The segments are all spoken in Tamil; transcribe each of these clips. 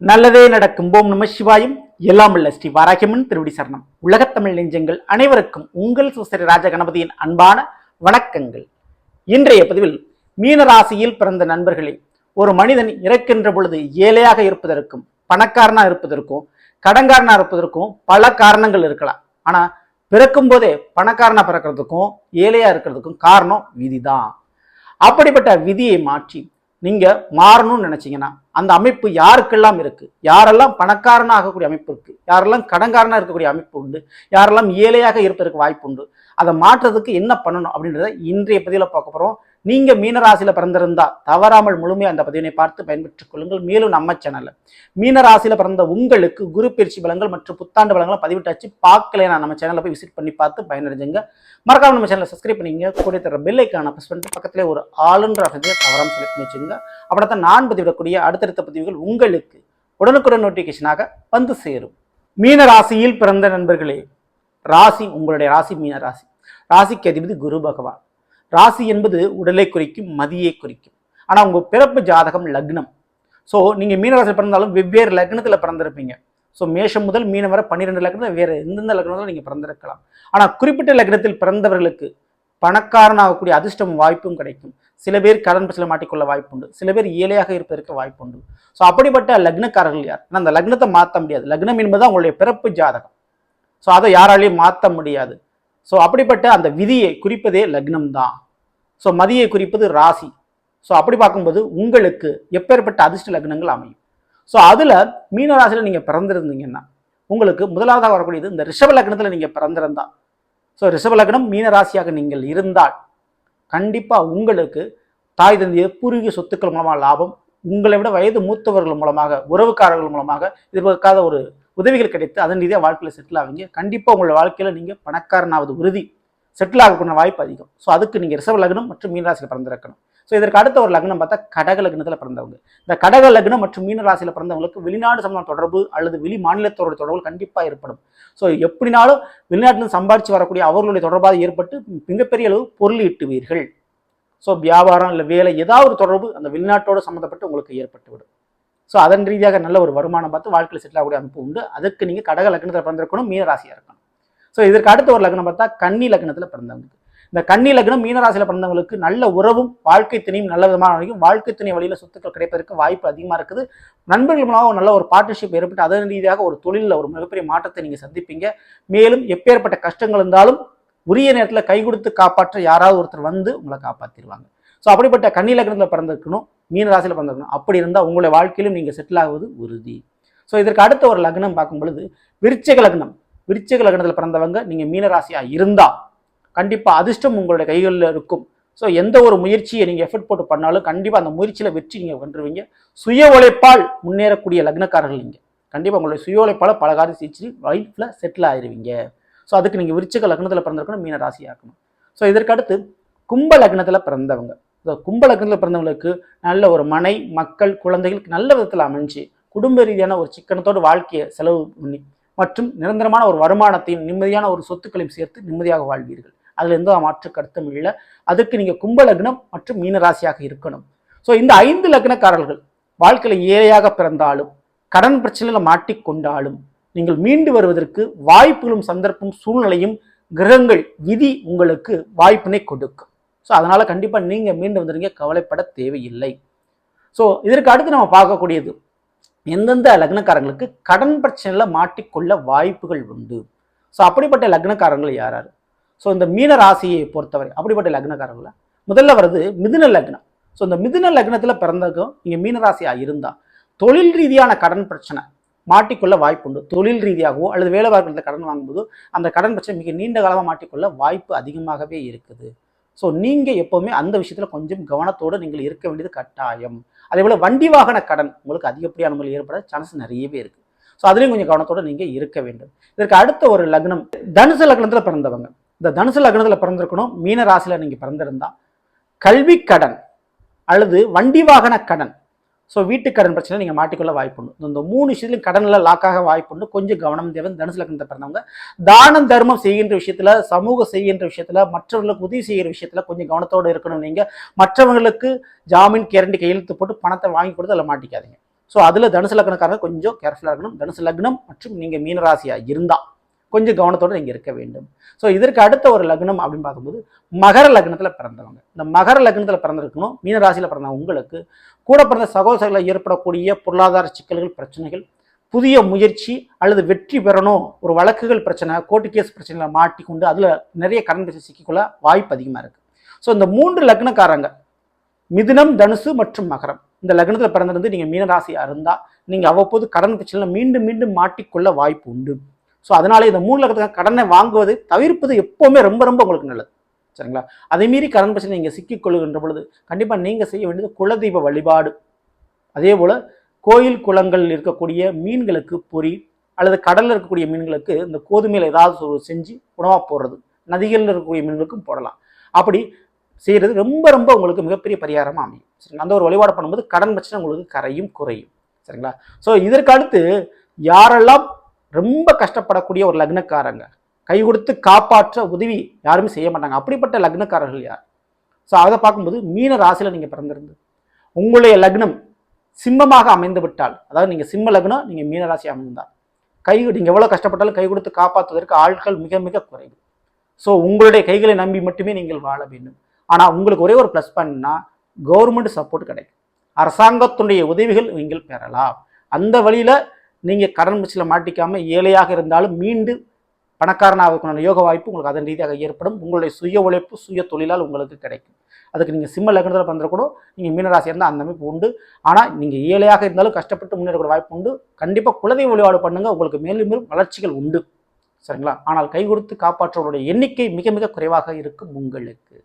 நல்லதே நடக்கும். போம் நம சிவாயும். எல்லாம் உள்ள ஸ்ரீ வாராகியம்மன் திருவடி சரணம். உலகத்தமிழ் நெஞ்சங்கள் அனைவருக்கும் உங்கள் சுசரி ராஜகணபதியின் அன்பான வணக்கங்கள். இன்றைய பதிவில் மீனராசியில் பிறந்த நண்பர்களே ஒரு மனிதன் இறக்கின்ற பொழுது ஏழையாக இருப்பதற்கும் பணக்காரனா இருப்பதற்கும் கடன்காரனா இருப்பதற்கும் பல காரணங்கள் இருக்கலாம். ஆனா பிறக்கும் போதே பணக்காரனா பிறக்கிறதுக்கும் ஏழையா இருக்கிறதுக்கும் காரணம் விதிதான். அப்படிப்பட்ட விதியை மாற்றி நீங்கள் மாறணும்னு நினச்சிங்கன்னா அந்த அமைப்பு யாருக்கெல்லாம் இருக்குது யாரெல்லாம் பணக்காரனாக ஆகக்கூடிய அமைப்பு இருக்குது யாரெல்லாம் கடன்காரனா இருக்கக்கூடிய அமைப்பு உண்டு? யாரெல்லாம் ஏழையாக இருப்பதற்கு வாய்ப்பு உண்டு? அதை மாற்றுறதுக்கு என்ன பண்ணணும் அப்படின்றத இன்றைய பதிவில் பார்க்க போகிறோம் நீங்க மீனராசியில பிறந்திருந்தா தவறாமல் முழுமையா அந்த பதிவினை பார்த்து பயன்பெற்றுக் கொள்ளுங்கள். மேலும் நம்ம சேனல்ல மீனராசியில பிறந்த உங்களுக்கு குரு பயிற்சி பலங்கள் மற்றும் புத்தாண்டு பலங்களை பதிவிட்டாச்சு பார்க்கலையா? நம்ம சேனல்ல போய் விசிட் பண்ணி பார்த்து பயனடைஞ்சுங்க. மறக்காம நம்ம சேனலை சப்ஸ்கிரைப் பண்ணிங்க. கூட தர பெல் ஐக்கான ப்ரெஸ் பண்ணிட்டு பக்கத்திலே ஒரு ஆளுன்ற வசதியை தவறாம செலக்ட் பண்ணி வச்சுங்க. அப்படித்தான் நான் பதிவிடக்கூடிய அடுத்தடுத்த பதிவுகள் உங்களுக்கு உடனுக்குடன் நோட்டிஃபிகேஷனாக வந்து சேரும். மீன ராசியில் பிறந்த நண்பர்களே ராசி உங்களுடைய ராசி மீன ராசி ராசிக்கு அதிபதி குரு பகவான். ராசி என்பது உடலை குறிக்கும் மதியை குறிக்கும். ஆனால் உங்கள் பிறப்பு ஜாதகம் லக்னம். ஸோ நீங்கள் மீனராசியில் பிறந்தாலும் வெவ்வேறு லக்னத்தில் பிறந்திருப்பீங்க. ஸோ மேஷம் முதல் மீனம் வரை பன்னிரெண்டு லக்னம் வேறு எந்தெந்த லக்னத்தில் நீங்கள் பிறந்திருக்கலாம். ஆனால் குறிப்பிட்ட லக்னத்தில் பிறந்தவர்களுக்கு பணக்காரனாகக்கூடிய அதிர்ஷ்டம் வாய்ப்பும் கிடைக்கும். சில பேர் கடன் பிரச்சனை மாட்டிக்கொள்ள வாய்ப்புண்டு. சில பேர் ஏழையாக இருப்பதற்கு வாய்ப்புண்டு. ஸோ அப்படிப்பட்ட லக்னக்காரர்கள் யார்? ஆனால் அந்த லக்னத்தை மாற்ற முடியாது. லக்னம் என்பது உங்களுடைய பிறப்பு ஜாதகம். ஸோ அதை யாராலையும் மாற்ற முடியாது. ஸோ அப்படிப்பட்ட அந்த விதியை குறிப்பதே லக்னம் தான் ஸோ மதியை குறிப்பது ராசி. ஸோ அப்படி பார்க்கும்போது உங்களுக்கு எப்பேற்பட்ட அதிர்ஷ்ட லக்னங்கள் அமையும். ஸோ அதில் மீன ராசியில் நீங்கள் பிறந்திருந்தீங்கன்னா உங்களுக்கு முதலாவதாக வரக்கூடியது இந்த ரிஷப லக்னத்தில் நீங்கள் பிறந்திருந்தால். ஸோ ரிஷப லக்னம் மீன ராசியாக நீங்கள் இருந்தால் கண்டிப்பாக உங்களுக்கு தாய் தந்தைய பூர்வீக சொத்துக்கள் மூலமாக லாபம் உங்களை விட வயது மூத்தவர்கள் மூலமாக உறவுக்காரர்கள் மூலமாக எதிர்பார்க்காத ஒரு உதவிகள் கிடைத்து அதன் ரீதியாக வாழ்க்கையில் செட்டில் ஆவீங்க. கண்டிப்பாக உங்களோட வாழ்க்கையில் நீங்கள் பணக்காரனாவது உறுதி செட்டில் ஆகக்கூடிய வாய்ப்பு அதிகம். ஸோ அதுக்கு நீங்கள் ரிசர்வ் லக்னம் மற்றும் மீனராசியில் பிறந்திருக்கணும் ஸோ இதற்கு அடுத்த ஒரு லக்னம் பார்த்தா கடக லக்னத்தில் பிறந்தவங்க. இந்த கடக லக்னம் மற்றும் மீனராசியில் பிறந்தவங்களுக்கு வெளிநாடு சம்பளம் தொடர்பு அல்லது வெளி மாநிலத்தோட தொடர்பு கண்டிப்பாக ஏற்படும். ஸோ எப்படினாலும் வெளிநாட்டில் சம்பாதிச்சு வரக்கூடிய அவர்களுடைய தொடர்பாக ஏற்பட்டு மிகப்பெரிய அளவு பொருள் ஈட்டுவீர்கள். ஸோ வியாபாரம் இல்லை வேலை ஏதாவது ஒரு தொடர்பு அந்த வெளிநாட்டோடு சம்மந்தப்பட்டு உங்களுக்கு ஏற்பட்டுவிடும். ஸோ அதன் ரீதியாக நல்ல ஒரு வருமானம் பார்த்து வாழ்க்கையில் செட்டில் ஆகக்கூடிய அமைப்பு உண்டு. அதுக்கு நீங்கள் கடக லக்னத்தில் பிறந்திருக்கணும் மீன ராசியாக இருக்கணும். ஸோ இதற்கு அடுத்த ஒரு லக்னம் பார்த்தா கன்னி லக்னத்தில் பிறந்தவங்களுக்கு. இந்த கன்னி லக்னம் மீனராசியில் பிறந்தவங்களுக்கு நல்ல உறவும் வாழ்க்கை துணையும் நல்ல விதமான வரைக்கும் வாழ்க்கை துணை வழியில் சொத்துக்கள் கிடைப்பதற்கு வாய்ப்பு அதிகமாக இருக்குது. நண்பர்கள் மூலமாக நல்ல ஒரு பார்ட்னர்ஷிப் ஏற்பட்டு அதன் ரீதியாக ஒரு தொழிலில் ஒரு மிகப்பெரிய மாற்றத்தை நீங்கள் சந்திப்பீங்க. மேலும் எப்பேற்பட்ட கஷ்டங்கள் இருந்தாலும் உரிய நேரத்தில் கை கொடுத்து காப்பாற்ற யாராவது ஒருத்தர் வந்து உங்களை காப்பாற்றிடுவாங்க ஸோ அப்படிப்பட்ட கன்னி லக்னத்தில் பிறந்திருக்கணும். மீன ராசியில் பிறந்திருக்கணும். அப்படி இருந்தால் உங்களுடைய வாழ்க்கையிலும் நீங்கள் செட்டில் ஆகுவது உறுதி. ஸோ இதற்கு அடுத்த ஒரு லக்னம் பார்க்கும் பொழுது விருச்சிக லக்னம். விருச்சிக லக்னத்தில் பிறந்தவங்க நீங்கள் மீன ராசியாக இருந்தால் கண்டிப்பாக அதிர்ஷ்டம் உங்களுடைய கைகளில் இருக்கும். ஸோ எந்த ஒரு முயற்சியை நீங்கள் எஃபர்ட் போட்டு பண்ணாலும் கண்டிப்பாக அந்த முயற்சியில் வெற்றி நீங்கள் கண்டுருவீங்க. சுய உழைப்பால் முன்னேறக்கூடிய லக்னக்காரர்கள் நீங்கள் கண்டிப்பாக உங்களுடைய சுய உழைப்பால் பல காரியம் செஞ்சு லைஃப்பில் செட்டில் ஆயிருவீங்க. ஸோ அதுக்கு நீங்கள் விருச்சிக லக்னத்தில் பிறந்திருக்கணும் மீன ராசியாக்கணும் ஸோ இதற்கு அடுத்து கும்ப லக்னத்தில் பிறந்தவங்க. ஸோ பிறந்தவங்களுக்கு நல்ல ஒரு மனை மக்கள் குழந்தைகளுக்கு நல்ல விதத்தில் அமைஞ்சு குடும்ப ரீதியான ஒரு சிக்கனத்தோடு வாழ்க்கையை செலவு பண்ணி மற்றும் நிரந்தரமான ஒரு வருமானத்தையும் நிம்மதியான ஒரு சொத்துக்களையும் சேர்த்து நிம்மதியாக வாழ்வீர்கள். அதில் எந்த மாற்று கருத்தும் இல்லை. அதுக்கு நீங்கள் கும்ப லக்னம் மற்றும் மீனராசியாக இருக்கணும். ஸோ இந்த ஐந்து லக்னக்காரர்கள் வாழ்க்கையில் ஏழையாக பிறந்தாலும் கடன் பிரச்சனையில் மாட்டிக்கொண்டாலும் நீங்கள் மீண்டு வருவதற்கு வாய்ப்புகளும் சந்தர்ப்பம் சூழ்நிலையும் கிரகங்கள் விதி உங்களுக்கு வாய்ப்பினை கொடுக்கும். ஸோ அதனால் கண்டிப்பாக நீங்கள் மீண்டு வந்துடுங்க கவலைப்பட தேவையில்லை. ஸோ இதற்கு அடுத்து நம்ம பார்க்கக்கூடியது எந்தெந்த லக்னக்காரங்களுக்கு கடன் பிரச்சனையில் மாட்டிக்கொள்ள வாய்ப்புகள் உண்டு? ஸோ அப்படிப்பட்ட லக்னக்காரங்கள் யார் யார் ஸோ இந்த மீன ராசியை பொறுத்தவரை அப்படிப்பட்ட லக்னக்காரங்கள முதல்ல வருது மிதுன லக்னம். ஸோ இந்த மிதுன லக்னத்தில் பிறந்ததும் நீங்கள் மீன ராசியாக இருந்தால் தொழில் ரீதியான கடன் பிரச்சனை மாட்டிக்கொள்ள வாய்ப்பு உண்டு. தொழில் ரீதியாகவோ அல்லது வேலை வாய்ப்புகளில் கடன் வாங்கும்போது அந்த கடன் பிரச்சனை மிக நீண்ட காலமாக மாட்டிக்கொள்ள வாய்ப்பு அதிகமாகவே இருக்குது. ஸோ நீங்கள் எப்போவுமே அந்த விஷயத்தில் கொஞ்சம் கவனத்தோடு நீங்கள் இருக்க வேண்டியது கட்டாயம். அதே போல் வண்டி வாகன கடன் உங்களுக்கு அதிகப்படியான முறையில் ஏற்பட சான்ஸ் நிறையவே இருக்குது ஸோ அதுலேயும் கொஞ்சம் கவனத்தோடு நீங்கள் இருக்க வேண்டும். இதற்கு அடுத்த ஒரு லக்னம் தனுசு லக்னத்தில் பிறந்தவங்க. இந்த தனுசு லக்னத்தில் பிறந்திருக்கணும் மீன ராசியில் நீங்கள் பிறந்திருந்தா. கல்வி கடன் அல்லது வண்டி வாகன கடன் ஸோ வீட்டுக்கடன் பிரச்சனை நீங்கள் மாட்டிக்கொள்ள வாய்ப்புண்டு இந்த மூணு விஷயத்துலையும் கடனில் லாக்காக வாய்ப்புண்டு கொஞ்சம் கவனம் தேவை. தனுசு லக்னத்தை பிறந்தவங்க. தானம் தர்மம் செய்கின்ற விஷயத்தில் சமூக செய்கின்ற விஷயத்தில் மற்றவர்களுக்கு உதவி செய்கிற விஷயத்தில் கொஞ்சம் கவனத்தோடு இருக்கணும் நீங்கள் மற்றவங்களுக்கு ஜாமீன் கேரண்டி கையெழுத்து போட்டு பணத்தை வாங்கி கொடுத்து அதில் மாட்டிக்காதீங்க. ஸோ அதில் தனுசு லக்னக்காரங்க கொஞ்சம் கேர்ஃபுல்லாக இருக்கணும். தனுசு லக்னம் மற்றும் நீங்கள் மீனராசியாக இருந்தால் கொஞ்சம் கவனத்தோடு நீங்கள் இருக்க வேண்டும். ஸோ இதற்கு அடுத்த ஒரு லக்னம் அப்படின்னு பார்க்கும்போது மகர லக்னத்தில் பிறந்தவங்க. இந்த மகர லக்னத்தில் பிறந்திருக்கணும் மீனராசியில் பிறந்த உங்களுக்கு. கூட பிறந்த சகோதரர்களில் ஏற்படக்கூடிய பொருளாதார சிக்கல்கள் பிரச்சனைகள் புதிய முயற்சி அல்லது வெற்றி பெறணும் ஒரு வழக்குகள் பிரச்சனை கோர்ட்டு கேஸ் பிரச்சனைகளை மாட்டிக்கொண்டு அதில் நிறைய கடன் பிரச்சனை சிக்கிக்கொள்ள வாய்ப்பு அதிகமாக இருக்குது ஸோ இந்த மூன்று லக்னக்காரங்க மிதுனம் தனுசு மற்றும் மகரம். இந்த லக்னத்தில் பிறந்திருந்து நீங்கள் மீனராசியாக இருந்தால் நீங்கள் அவ்வப்போது கடன் பிரச்சனையில் மீண்டும் மீண்டும் மாட்டிக்கொள்ள வாய்ப்பு உண்டு. ஸோ அதனால இந்த மூணு லட்சத்துக்கு கடனை வாங்குவது தவிர்ப்பது எப்போவுமே ரொம்ப ரொம்ப உங்களுக்கு நல்லது. சரிங்களா? அதே மீறி கடன் பிரச்சனை நீங்கள் சிக்கிக்கொள்ளுகின்ற பொழுது கண்டிப்பாக நீங்கள் செய்ய வேண்டியது குலதெய்வ வழிபாடு. அதே போல் கோயில் குளங்கள் இருக்கக்கூடிய மீன்களுக்கு பொறி அல்லது கடலில் இருக்கக்கூடிய மீன்களுக்கு இந்த கோதுமையில் ஏதாவது ஒரு செஞ்சு உணவாக போடுறது நதிகளில் இருக்கக்கூடிய மீன்களுக்கும் போடலாம். அப்படி செய்கிறது ரொம்ப ரொம்ப உங்களுக்கு மிகப்பெரிய பரிகாரமாக அமையும். சரிங்களா? அந்த ஒரு வழிபாடு பண்ணும்போது கடன் பிரச்சனை உங்களுக்கு கரையும் குறையும். சரிங்களா? ஸோ இதற்கடுத்து யாரெல்லாம் ரொம்ப கஷ்டப்படக்கூடிய ஒரு லக்னக்காரங்க. கை கொடுத்து காப்பாற்ற உதவி யாருமே செய்ய மாட்டாங்க. அப்படிப்பட்ட லக்னக்காரர்கள் யார்? ஸோ அதை பார்க்கும்போது மீன ராசியில் நீங்கள் பிறந்திருந்து உங்களுடைய லக்னம் சிம்மமாக அமைந்து விட்டால் அதாவது நீங்கள் சிம்ம லக்னம் நீங்கள் மீன ராசி அமைந்தால் கை நீங்கள் எவ்வளோ கஷ்டப்பட்டாலும் கை கொடுத்து காப்பாற்றுவதற்கு ஆட்கள் மிக மிக குறைவு. ஸோ உங்களுடைய கைகளை நம்பி மட்டுமே நீங்கள் வாழ வேண்டும். ஆனால் உங்களுக்கு ஒரே ஒரு ப்ளஸ் பாயிண்ட்னா கவர்மெண்ட் சப்போர்ட் கிடைக்கும். அரசாங்கத்துடைய உதவிகள் நீங்கள் பெறலாம். அந்த வழியில் நீங்கள் கடன் பிரச்சனையில் மாட்டிக்காமல் ஏழையாக இருந்தாலும் மீண்டு பணக்காரனாக யோக வாய்ப்பு உங்களுக்கு அதன் ரீதியாக ஏற்படும். உங்களுடைய சுய உழைப்பு சுய தொழிலால் உங்களுக்கு கிடைக்கும். அதுக்கு நீங்கள் சிம்ம லக்னத்தில் பண்ணுறக்கூட நீங்கள் மீனராசி இருந்தால் அந்த அமைப்பு உண்டு. ஆனால் நீங்கள் ஏழையாக இருந்தாலும் கஷ்டப்பட்டு முன்னேறக்கூடிய வாய்ப்பு உண்டு. கண்டிப்பாக குலதெய்வ வழிபாடு பண்ணுங்கள் உங்களுக்கு மேலும் மேலும் வளர்ச்சிகள் உண்டு. சரிங்களா? ஆனால் கை கொடுத்து காப்பாற்றுவருடைய எண்ணிக்கை மிக மிக குறைவாக இருக்கும் உங்களுக்கு.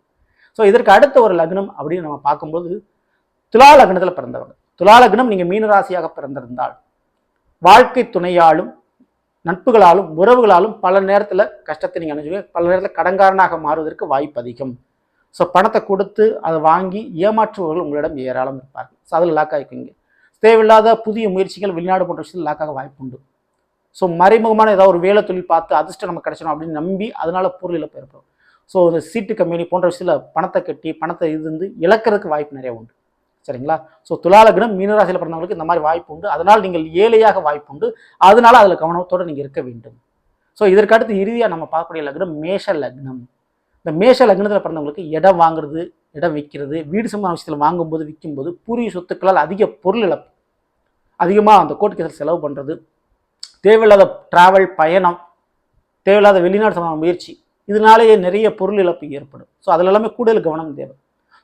ஸோ இதற்கு அடுத்த ஒரு லக்னம் அப்படின்னு நம்ம பார்க்கும்போது துலா லக்னத்தில் பிறந்தவங்க. துலா லக்னம் நீங்கள் மீனராசியாக பிறந்திருந்தால் வாழ்க்கை துணையாலும் நட்புகளாலும் உறவுகளாலும் பல நேரத்தில் கஷ்டத்தை நீங்கள் அனுப்பிச்சுங்க பல நேரத்தில் கடங்காரனாக மாறுவதற்கு வாய்ப்பு அதிகம். ஸோ பணத்தை கொடுத்து அதை வாங்கி ஏமாற்றுபவர்கள் உங்களிடம் ஏராளம் இருப்பார்கள். ஸோ அதில் லாக் ஆகிக்குங்க. தேவையில்லாத புதிய முயற்சிகள் வெளிநாடு போன்ற விஷயத்தில் லாக்காக வாய்ப்பு உண்டு. ஸோ மறைமுகமான ஏதாவது ஒரு வேலை தொழில் பார்த்து அதிர்ஷ்டம் நமக்கு கிடைச்சணும் அப்படின்னு நம்பி அதனால் பொருள் இழப்பு ஏற்படும். ஸோ இந்த சீட்டு கம்பெனி போன்ற விஷயத்தில் பணத்தை கட்டி பணத்தை இது வந்து இழக்கிறதுக்கு வாய்ப்பு நிறைய உண்டு. சரிங்களா? ஸோ துலாலக்னம் மீனராசியில் பிறந்தவங்களுக்கு இந்த மாதிரி வாய்ப்பு உண்டு. அதனால் நீங்கள் ஏழையாக வாய்ப்பு உண்டு. அதனால அதில் கவனத்தோடு நீங்கள் இருக்க வேண்டும். ஸோ இதற்கடுத்து இறுதியாக நம்ம பார்க்கக்கூடிய லக்னம் மேஷ லக்னம். இந்த மேஷ லக்னத்தில் பிறந்தவங்களுக்கு இடம் வாங்குறது இடம் விற்கிறது வீடு சம்பந்த விஷயத்தில் வாங்கும்போது விற்கும்போது பூரிய சொத்துக்களால் அதிக பொருள் இழப்பு. அதிகமாக அந்த கோர்ட்டு கேஸில் செலவு பண்ணுறது தேவையில்லாத டிராவல் பயணம் தேவையில்லாத வெளிநாடு சம்பந்த முயற்சி. இதனாலேயே நிறைய பொருள் இழப்பு ஏற்படும். ஸோ அதில் எல்லாமே கூடுதல் கவனம் தேவை.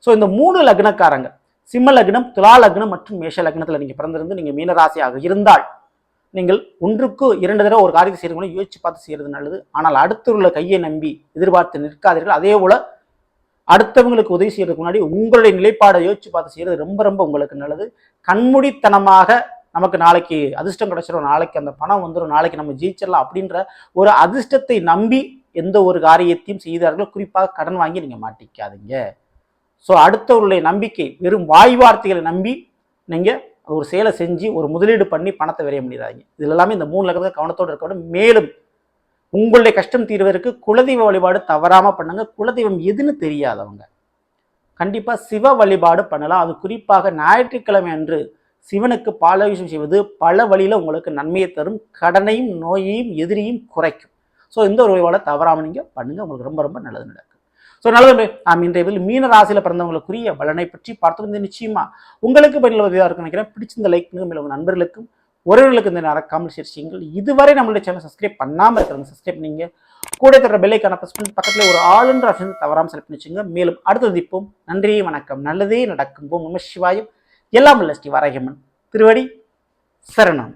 ஸோ இந்த மூணு லக்னக்காரங்க சிம்ம லக்னம் துலா லக்னம் மற்றும் மேஷ லக்னத்தில் நீங்கள் பிறந்திருந்து நீங்கள் மீனராசியாக இருந்தால் நீங்கள் ஒன்றுக்கு இரண்டு தடவை ஒரு காரியத்தை செய்யணும் யோசிச்சு பார்த்து செய்கிறது நல்லது. ஆனால் அடுத்துள்ள கையை நம்பி எதிர்பார்த்து நிற்காதீர்கள். அதே போல் அடுத்தவங்களுக்கு உதவி செய்யறதுக்கு முன்னாடி உங்களுடைய நிலைப்பாடை யோசிச்சு பார்த்து செய்யறது ரொம்ப ரொம்ப உங்களுக்கு நல்லது. கண்மூடித்தனமாக நமக்கு நாளைக்கு அதிர்ஷ்டம் கிடைச்சிடும் நாளைக்கு அந்த பணம் வந்துடும் நாளைக்கு நம்ம ஜெயிச்சிடலாம் அப்படின்ற ஒரு அதிர்ஷ்டத்தை நம்பி எந்த ஒரு காரியத்தையும் செய்தார்கள். குறிப்பாக கடன் வாங்கி நீங்கள் மாட்டிக்காதீங்க. ஸோ அடுத்தவர்களுடைய நம்பிக்கை வெறும் வாய் வார்த்தைகளை நம்பி நீங்கள் ஒரு செயலை செஞ்சு ஒரு முதலீடு பண்ணி பணத்தை விரைய முடியாதீங்க. இதில் எல்லாமே இந்த மூணு லட்சத்தை கவனத்தோடு இருக்கணும். மேலும் உங்களுடைய கஷ்டம் தீர்வதற்கு குலதெய்வ வழிபாடு தவறாமல் பண்ணுங்க. குலதெய்வம் எதுன்னு தெரியாதவங்க. கண்டிப்பாக சிவ வழிபாடு பண்ணலாம். அது குறிப்பாக ஞாயிற்றுக்கிழமை அன்று சிவனுக்கு பாலாபிஷேகம் செய்வது பல வழியில் உங்களுக்கு நன்மையை தரும். கடனையும் நோயையும் எதிரியும் குறைக்கும். ஸோ இந்த ஒரு வழிபாடை தவறாமல் நீங்கள் பண்ணுங்கள் உங்களுக்கு ரொம்ப ரொம்ப நல்லது நடக்கும் ஸோ நல்லது நாம் இன்றைய இதில் மீன ராசியில் பிறந்தவங்களுக்குரிய பலனை பற்றி பார்த்து இந்த நிச்சயமா உங்களுக்கு பயனுள்ள உதவியாக இருக்கும் நினைக்கிறேன். பிடிச்சிருந்த லைக் பண்ணுங்க மேலும் உங்கள் நண்பர்களுக்கும் உறவுகளுக்கு இந்த மறக்காமல் ஷேர் செய்யுங்கள். இதுவரை நம்மளுடைய சேனல் சப்ஸ்கிரைப் பண்ணாமல் இருக்கிறவங்க சப்ஸ்கிரைப் பண்ணீங்க. கூட தர பெல்லைக்கான ப்ரெஸ் பண்ணி பக்கத்தில் ஒரு ஆளுன்ற ஆப்ஷன் தவறாமல் செலக்ட் பண்ணி வச்சுங்க. மேலும் அடுத்த சந்திப்போம். நன்றி வணக்கம். நல்லதே நடக்கும். போம் நம சிவாயம். எல்லாம் உள்ள ஸ்ரீ வராகியம்மன் திருவடி சரணம்.